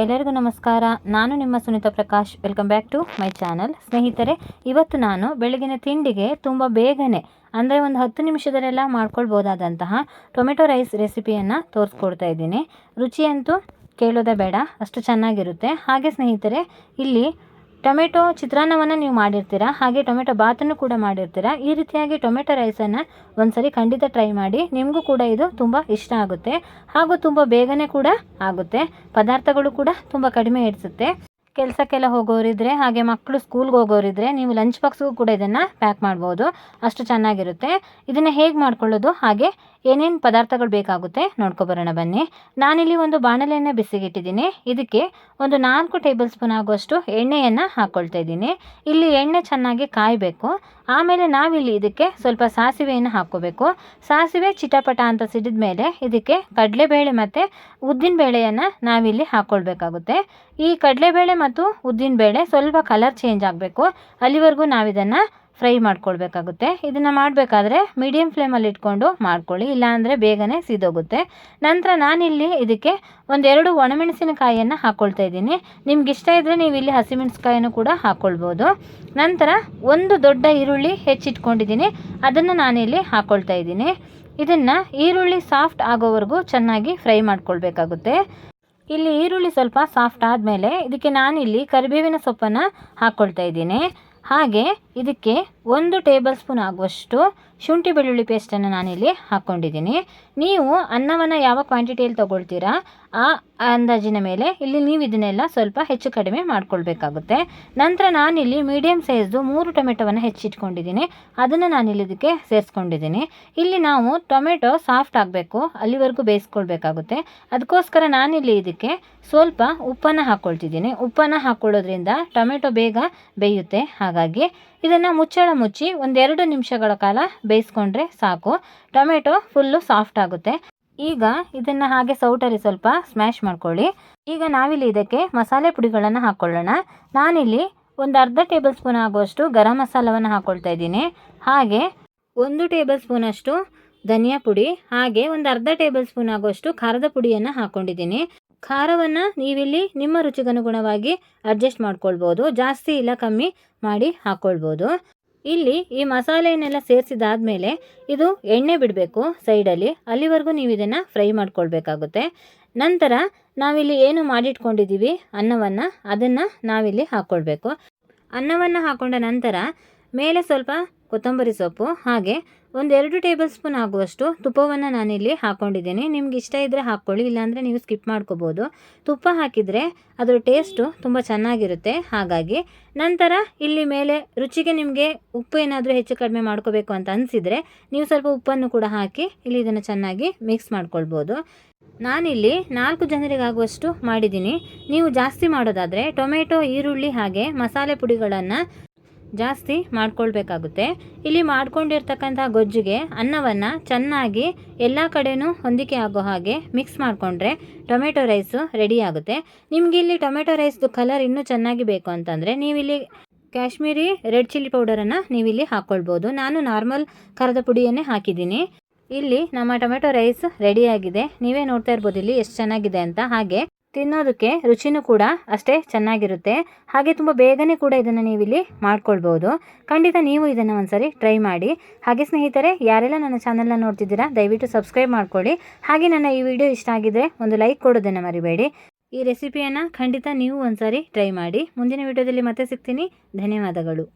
ಎಲ್ಲರಿಗೂ ನಮಸ್ಕಾರ. ನಾನು ನಿಮ್ಮ Sunita Prakash. Welcome back to my channel ಸ್ನೇಹಿತರೆ, ಇವತ್ತು ನಾನು ಬೆಳಗಿನ ತಿಂಡಿಗೆ ತುಂಬ ಬೇಗನೆ, ಅಂದರೆ ಒಂದು ಹತ್ತು ನಿಮಿಷದಲ್ಲೆಲ್ಲ ಮಾಡ್ಕೊಳ್ಬೋದಾದಂತಹ ಟೊಮೆಟೊ ರೈಸ್ ರೆಸಿಪಿಯನ್ನು ತೋರಿಸ್ಕೊಡ್ತಾ ಇದ್ದೀನಿ. ರುಚಿಯಂತೂ ಕೇಳೋದೇ ಬೇಡ, ಅಷ್ಟು ಚೆನ್ನಾಗಿರುತ್ತೆ. ಹಾಗೆ ಸ್ನೇಹಿತರೆ, ಇಲ್ಲಿ ಟೊಮೆಟೊ ಚಿತ್ರಾನ್ನವನ್ನು ನೀವು ಮಾಡಿರ್ತೀರ, ಹಾಗೆ ಟೊಮೆಟೊ ಬಾತನ್ನು ಕೂಡ ಮಾಡಿರ್ತೀರ, ಈ ರೀತಿಯಾಗಿ ಟೊಮೆಟೊ ರೈಸನ್ನು ಒಂದ್ಸರಿ ಖಂಡಿತ ಟ್ರೈ ಮಾಡಿ, ನಿಮಗೂ ಕೂಡ ಇದು ತುಂಬ ಇಷ್ಟ ಆಗುತ್ತೆ, ಹಾಗೂ ತುಂಬ ಬೇಗನೆ ಕೂಡ ಆಗುತ್ತೆ, ಪದಾರ್ಥಗಳು ಕೂಡ ತುಂಬ ಕಡಿಮೆ ಇಡಿಸುತ್ತೆ ಕೆಲಸಕ್ಕೆಲ್ಲ ಹೋಗೋರಿದ್ರೆ ಹಾಗೆ ಮಕ್ಕಳು ಸ್ಕೂಲ್ಗೆ ಹೋಗೋರಿದ್ರೆ ನೀವು ಲಂಚ್ ಬಾಕ್ಸ್ಗೂ ಕೂಡ ಇದನ್ನು ಪ್ಯಾಕ್ ಮಾಡ್ಬೋದು, ಅಷ್ಟು ಚೆನ್ನಾಗಿರುತ್ತೆ. ಇದನ್ನು ಹೇಗೆ ಮಾಡ್ಕೊಳ್ಳೋದು, ಹಾಗೆ ಏನೇನು ಪದಾರ್ಥಗಳು ಬೇಕಾಗುತ್ತೆ ನೋಡ್ಕೊಬರೋಣ ಬನ್ನಿ. ನಾನಿಲ್ಲಿ ಒಂದು ಬಾಣಲೆಯನ್ನು ಬಿಸಿಗಿಟ್ಟಿದ್ದೀನಿ. ಇದಕ್ಕೆ ಒಂದು ನಾಲ್ಕು ಟೇಬಲ್ ಸ್ಪೂನ್ ಆಗುವಷ್ಟು ಎಣ್ಣೆಯನ್ನು ಹಾಕ್ಕೊಳ್ತಾ ಇದ್ದೀನಿ. ಇಲ್ಲಿ ಎಣ್ಣೆ ಚೆನ್ನಾಗಿ ಕಾಯಬೇಕು. ಆಮೇಲೆ ನಾವಿಲ್ಲಿ ಇದಕ್ಕೆ ಸ್ವಲ್ಪ ಸಾಸಿವೆಯನ್ನು ಹಾಕ್ಕೋಬೇಕು. ಸಾಸಿವೆ ಚಿಟಪಟ ಅಂತ ಸಿಡಿದ ಮೇಲೆ ಇದಕ್ಕೆ ಕಡಲೆಬೇಳೆ ಮತ್ತು ಉದ್ದಿನಬೇಳೆಯನ್ನು ನಾವಿಲ್ಲಿ ಹಾಕ್ಕೊಳ್ಬೇಕಾಗುತ್ತೆ ಈ ಕಡಲೆಬೇಳೆ ಮತ್ತು ಉದ್ದಿನಬೇಳೆ ಸ್ವಲ್ಪ ಕಲರ್ ಚೇಂಜ್ ಆಗಬೇಕು. ಅಲ್ಲಿವರೆಗೂ ನಾವಿದನ್ನು ಫ್ರೈ ಮಾಡ್ಕೊಳ್ಬೇಕಾಗುತ್ತೆ. ಇದನ್ನು ಮಾಡಬೇಕಾದ್ರೆ ಮೀಡಿಯಮ್ ಫ್ಲೇಮಲ್ಲಿ ಇಟ್ಕೊಂಡು ಮಾಡ್ಕೊಳ್ಳಿ. ಇಲ್ಲಾಂದರೆ ಬೇಗನೆ ಸೀದೋಗುತ್ತೆ. ನಂತರ ನಾನಿಲ್ಲಿ ಇದಕ್ಕೆ ಒಂದೆರಡು ಒಣಮೆಣಸಿನಕಾಯಿಯನ್ನು ಹಾಕ್ಕೊಳ್ತಾ ಇದ್ದೀನಿ. ನಿಮ್ಗೆ ಇಷ್ಟ ಇದ್ದರೆ ನೀವು ಇಲ್ಲಿ ಹಸಿಮೆಣಸಿಕಾಯನ್ನು ಕೂಡ ಹಾಕ್ಕೊಳ್ಬೋದು ನಂತರ ಒಂದು ದೊಡ್ಡ ಈರುಳ್ಳಿ ಹೆಚ್ಚಿಟ್ಕೊಂಡಿದ್ದೀನಿ. ಅದನ್ನು ನಾನಿಲ್ಲಿ ಹಾಕ್ಕೊಳ್ತಾ ಇದ್ದೀನಿ. ಇದನ್ನು ಈರುಳ್ಳಿ ಸಾಫ್ಟ್ ಆಗೋವರೆಗೂ ಚೆನ್ನಾಗಿ ಫ್ರೈ ಮಾಡ್ಕೊಳ್ಬೇಕಾಗುತ್ತೆ. ಇಲ್ಲಿ ಈರುಳ್ಳಿ ಸ್ವಲ್ಪ ಸಾಫ್ಟ್ ಆದಮೇಲೆ ಇದಕ್ಕೆ ನಾನಿಲ್ಲಿ ಕರಿಬೇವಿನ ಸೊಪ್ಪನ್ನು ಹಾಕ್ಕೊಳ್ತಾ ಇದ್ದೀನಿ. ಹಾಗೆ ಇದಕ್ಕೆ ಒಂದು ಟೇಬಲ್ ಸ್ಪೂನ್ ಆಗುವಷ್ಟು ಶುಂಠಿ ಬೆಳ್ಳುಳ್ಳಿ ಪೇಸ್ಟನ್ನು ನಾನಿಲ್ಲಿ ಹಾಕ್ಕೊಂಡಿದ್ದೀನಿ. ನೀವು ಅನ್ನವನ್ನು ಯಾವ ಕ್ವಾಂಟಿಟಿಯಲ್ಲಿ ತೊಗೊಳ್ತೀರಾ, ಆ ಅಂದಾಜಿನ ಮೇಲೆ ಇಲ್ಲಿ ನೀವು ಇದನ್ನೆಲ್ಲ ಸ್ವಲ್ಪ ಹೆಚ್ಚು ಕಡಿಮೆ ಮಾಡ್ಕೊಳ್ಬೇಕಾಗುತ್ತೆ. ನಂತರ ನಾನಿಲ್ಲಿ ಮೀಡಿಯಮ್ ಸೈಜ್ದು ಮೂರು ಟೊಮೆಟೊವನ್ನು ಹೆಚ್ಚಿಟ್ಕೊಂಡಿದ್ದೀನಿ. ಅದನ್ನು ನಾನಿಲ್ಲಿ ಇದಕ್ಕೆ ಸೇರಿಸ್ಕೊಂಡಿದ್ದೀನಿ. ಇಲ್ಲಿ ನಾವು ಟೊಮೆಟೊ ಸಾಫ್ಟ್ ಆಗಬೇಕು, ಅಲ್ಲಿವರೆಗೂ ಬೇಯಿಸ್ಕೊಳ್ಬೇಕಾಗುತ್ತೆ. ಅದಕ್ಕೋಸ್ಕರ ನಾನಿಲ್ಲಿ ಇದಕ್ಕೆ ಸ್ವಲ್ಪ ಉಪ್ಪನ್ನು ಹಾಕ್ಕೊಳ್ತಿದ್ದೀನಿ ಉಪ್ಪನ್ನು ಹಾಕ್ಕೊಳ್ಳೋದ್ರಿಂದ ಟೊಮೆಟೊ ಬೇಗ ಬೇಯುತ್ತೆ. ಹಾಗಾಗಿ ಇದನ್ನು ಮುಚ್ಚಳ ಮುಚ್ಚಿ ಒಂದೆರಡು ನಿಮಿಷಗಳ ಕಾಲ ಬೇಯಿಸ್ಕೊಂಡ್ರೆ ಸಾಕು. ಟೊಮೆಟೊ ಫುಲ್ಲು ಸಾಫ್ಟ್ ಆಗುತ್ತೆ. ಈಗ ಇದನ್ನು ಹಾಗೆ ಸೌಟಲ್ಲಿ ಸ್ವಲ್ಪ ಸ್ಮ್ಯಾಶ್ ಮಾಡ್ಕೊಳ್ಳಿ. ಈಗ ನಾವಿಲ್ಲಿ ಇದಕ್ಕೆ ಮಸಾಲೆ ಪುಡಿಗಳನ್ನು ಹಾಕ್ಕೊಳ್ಳೋಣ ನಾನಿಲ್ಲಿ ಒಂದು ಅರ್ಧ ಟೇಬಲ್ ಸ್ಪೂನ್ ಆಗುವಷ್ಟು ಗರಂ ಮಸಾಲವನ್ನು ಹಾಕ್ಕೊಳ್ತಾ ಇದ್ದೀನಿ. ಹಾಗೆ ಒಂದು ಟೇಬಲ್ ಸ್ಪೂನಷ್ಟು ಧನಿಯಾ ಪುಡಿ, ಹಾಗೆ ಒಂದು ಅರ್ಧ ಟೇಬಲ್ ಸ್ಪೂನ್ ಆಗುವಷ್ಟು ಖಾರದ ಪುಡಿಯನ್ನು ಹಾಕ್ಕೊಂಡಿದ್ದೀನಿ ಖಾರವನ್ನು ನೀವಿಲ್ಲಿ ನಿಮ್ಮ ರುಚಿಗನುಗುಣವಾಗಿ ಅಡ್ಜಸ್ಟ್ ಮಾಡ್ಕೊಳ್ಬೋದು. ಜಾಸ್ತಿ ಇಲ್ಲ ಕಮ್ಮಿ ಮಾಡಿ ಹಾಕ್ಕೊಳ್ಬೋದು ಇಲ್ಲಿ ಈ ಮಸಾಲೆಯನ್ನೆಲ್ಲ ಸೇರಿಸಿದಾದ್ಮೇಲೆ ಇದು ಎಣ್ಣೆ ಬಿಡಬೇಕು ಸೈಡಲ್ಲಿ. ಅಲ್ಲಿವರೆಗೂ ನೀವು ಇದನ್ನು ಫ್ರೈ ಮಾಡ್ಕೊಳ್ಬೇಕಾಗುತ್ತೆ. ನಂತರ ನಾವಿಲ್ಲಿ ಏನು ಮಾಡಿಟ್ಕೊಂಡಿದ್ದೀವಿ? ಅನ್ನವನ್ನು, ಅದನ್ನು ನಾವಿಲ್ಲಿ ಹಾಕ್ಕೊಳ್ಬೇಕು ಅನ್ನವನ್ನು ಹಾಕ್ಕೊಂಡ ನಂತರ ಮೇಲೆ ಸ್ವಲ್ಪ ಕೊತ್ತಂಬರಿ ಸೊಪ್ಪು, ಹಾಗೆ ಒಂದೆರಡು ಟೇಬಲ್ ಸ್ಪೂನ್ ಆಗುವಷ್ಟು ತುಪ್ಪವನ್ನು ನಾನಿಲ್ಲಿ ಹಾಕ್ಕೊಂಡಿದ್ದೀನಿ ನಿಮ್ಗೆ ಇಷ್ಟ ಇದ್ದರೆ ಹಾಕ್ಕೊಳ್ಳಿ, ಇಲ್ಲಾಂದರೆ ನೀವು ಸ್ಕಿಪ್ ಮಾಡ್ಕೋಬೋದು. ತುಪ್ಪ ಹಾಕಿದರೆ ಅದರ ಟೇಸ್ಟು ತುಂಬ ಚೆನ್ನಾಗಿರುತ್ತೆ. ಹಾಗಾಗಿ ನಂತರ ಇಲ್ಲಿ ಮೇಲೆ ರುಚಿಗೆ ನಿಮಗೆ ಉಪ್ಪು ಏನಾದರೂ ಹೆಚ್ಚು ಕಡಿಮೆ ಮಾಡ್ಕೋಬೇಕು ಅಂತ ಅನಿಸಿದರೆ ನೀವು ಸ್ವಲ್ಪ ಉಪ್ಪನ್ನು ಕೂಡ ಹಾಕಿ ಇಲ್ಲಿ ಇದನ್ನು ಚೆನ್ನಾಗಿ ಮಿಕ್ಸ್ ಮಾಡ್ಕೊಳ್ಬೋದು. ನಾನಿಲ್ಲಿ ನಾಲ್ಕು ಜನರಿಗಾಗುವಷ್ಟು ಮಾಡಿದ್ದೀನಿ. ನೀವು ಜಾಸ್ತಿ ಮಾಡೋದಾದರೆ ಟೊಮೆಟೊ, ಈರುಳ್ಳಿ ಹಾಗೆ ಮಸಾಲೆ ಪುಡಿಗಳನ್ನು ಜಾಸ್ತಿ ಮಾಡ್ಕೊಳ್ಬೇಕಾಗುತ್ತೆ. ಇಲ್ಲಿ ಮಾಡ್ಕೊಂಡಿರ್ತಕ್ಕಂಥ ಗೊಜ್ಜಿಗೆ, ಅನ್ನವನ್ನು ಚೆನ್ನಾಗಿ ಎಲ್ಲ ಕಡೆಯೂ ಹೊಂದಿಕೆ ಆಗೋ ಹಾಗೆ ಮಿಕ್ಸ್ ಮಾಡಿಕೊಂಡ್ರೆ ಟೊಮೆಟೊ ರೈಸು ರೆಡಿ ಆಗುತ್ತೆ. ನಿಮಗೆ ಇಲ್ಲಿ ಟೊಮೆಟೊ ರೈಸ್ದು ಕಲರ್ ಇನ್ನೂ ಚೆನ್ನಾಗಿ ಬೇಕು ಅಂತಂದರೆ ನೀವಿಲ್ಲಿ ಕಾಶ್ಮೀರಿ ರೆಡ್ ಚಿಲ್ಲಿ ಪೌಡರನ್ನು ನೀವಿಲ್ಲಿ ಹಾಕ್ಕೊಳ್ಬೋದು ನಾನು ನಾರ್ಮಲ್ ಖಾರದ ಪುಡಿಯನ್ನೇ ಹಾಕಿದ್ದೀನಿ. ಇಲ್ಲಿ ನಮ್ಮ ಟೊಮೆಟೊ ರೈಸ್ ರೆಡಿಯಾಗಿದೆ ನೀವೇ ನೋಡ್ತಾ ಇರ್ಬೋದು ಇಲ್ಲಿ ಎಷ್ಟು ಚೆನ್ನಾಗಿದೆ ಅಂತ. ಹಾಗೆ ತಿನ್ನೋದಕ್ಕೆ ರುಚಿನೂ ಕೂಡ ಅಷ್ಟೇ ಚೆನ್ನಾಗಿರುತ್ತೆ. ಹಾಗೆ ತುಂಬ ಬೇಗನೆ ಕೂಡ ಇದನ್ನು ನೀವಿಲ್ಲಿ ಮಾಡ್ಕೊಳ್ಬೋದು. ಖಂಡಿತ ನೀವು ಇದನ್ನು ಒಂದ್ಸರಿ ಟ್ರೈ ಮಾಡಿ. ಹಾಗೆ ಸ್ನೇಹಿತರೆ, ಯಾರೆಲ್ಲ ನನ್ನ ಚಾನಲ್ನ ನೋಡ್ತಿದ್ದೀರಾ, ದಯವಿಟ್ಟು ಸಬ್ಸ್ಕ್ರೈಬ್ ಮಾಡ್ಕೊಳ್ಳಿ. ಹಾಗೆ ನನ್ನ ಈ ವಿಡಿಯೋ ಇಷ್ಟ ಆಗಿದ್ದರೆ ಒಂದು ಲೈಕ್ ಕೊಡೋದನ್ನು ಮರಿಬೇಡಿ. ಈ ರೆಸಿಪಿಯನ್ನು ಖಂಡಿತ ನೀವು ಒಂದ್ಸರಿ ಟ್ರೈ ಮಾಡಿ. ಮುಂದಿನ ವಿಡಿಯೋದಲ್ಲಿ ಮತ್ತೆ ಸಿಗ್ತೀನಿ. ಧನ್ಯವಾದಗಳು.